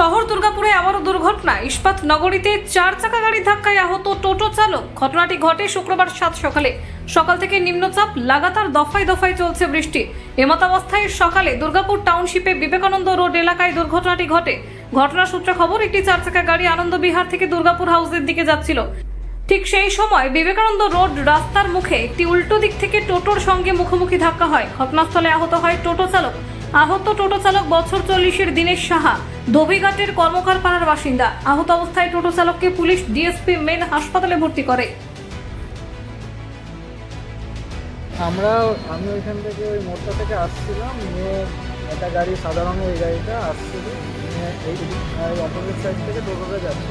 শহর দুর্গাপুরে আবারও দুর্ঘটনা। ইস্পাত নগরীতে চার চাকা গাড়ির ধাক্কায় আহত টোটো চালক। ঘটনাটি ঘটে শুক্রবার সাত সকালে। সকাল থেকে নিম্নচাপ, লাগাতার দফায় দফায় চলছে বৃষ্টি। এমতাবস্থায় সকালে দুর্গাপুর টাউনশিপে বিবেকানন্দ রোড এলাকায় দুর্ঘটনাটি ঘটে। ঘটনা সূত্রে খবর, একটি চার চাকা গাড়ি আনন্দবিহার থেকে দুর্গাপুর হাউসের দিকে যাচ্ছিল। ঠিক সেই সময় বিবেকানন্দ রোড রাস্তার মুখে একটি উল্টো দিক থেকে টোটোর সঙ্গে মুখোমুখি ধাক্কা হয়। ঘটনাস্থলে আহত হয় টোটো চালক। আহত টোটো চালক বছর চল্লিশের দীনেশ সাহা। ধোবিঘাটের কর্মকার পাড়ার বাসিন্দা। আহত অবস্থায় টোটো চালককে পুলিশ ডিএসপি মেন হাসপাতালে ভর্তি করে। আমরা আমি ওইখান থেকে ওই মোড়টা থেকে আসছিলাম নিয়ে একটা গাড়ি সাদা রঙের ওই গাড়িটা আসছিল নিয়ে এই অপোজিট সাইড থেকে টোটোটা যাচ্ছে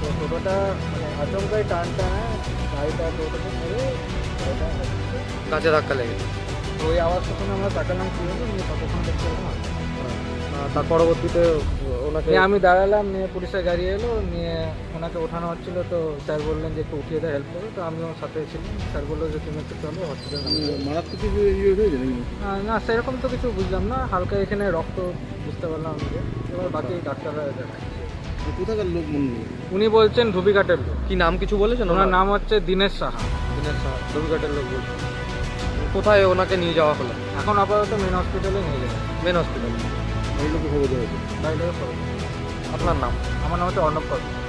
তো টোটোটা মানে আচমকাই টান টানে গাড়িটা টোটোতে মেরে গাড়িটা গাছে ধাক্কা লেগেছে। তো ওই আওয়াজ শুনে আমরা তাকালাম কি হলো নিয়ে ততক্ষণ দেখতে পেলাম তার পরবর্তীতে ওনাকে আমি দাঁড়ালাম নিয়ে পুলিশের গাড়ি এলো নিয়ে ওনাকে ওঠানো হচ্ছিল তো স্যার বললেন যে একটু উঠিয়ে দেয় হেল্প করো তো আমিও সাথে ছিলাম। স্যার বলল যে তুমি একটু চলো হসপিটাল মারাত্মক কিছু ইয়ে না সেরকম তো কিছু বুঝলাম না হালকা এখানে রক্ত বুঝতে পারলাম আমি যে এবার বাকি ডাক্তাররা কোথাকার লোক উনি বলছেন ধুবিঘাটের লোক। কি নাম কিছু বলেছেন ওনার নাম হচ্ছে দিনেশ সাহা। দিনেশ সাহা ধুবিঘাটের লোক বলছেন। কোথায় ওনাকে নিয়ে যাওয়া হলো? এখন আপাতত মেন হসপিটালে নিয়ে যাবে মেন হসপিটালে আপনার নাম? আমার নাম হচ্ছে অর্ণব কর্মী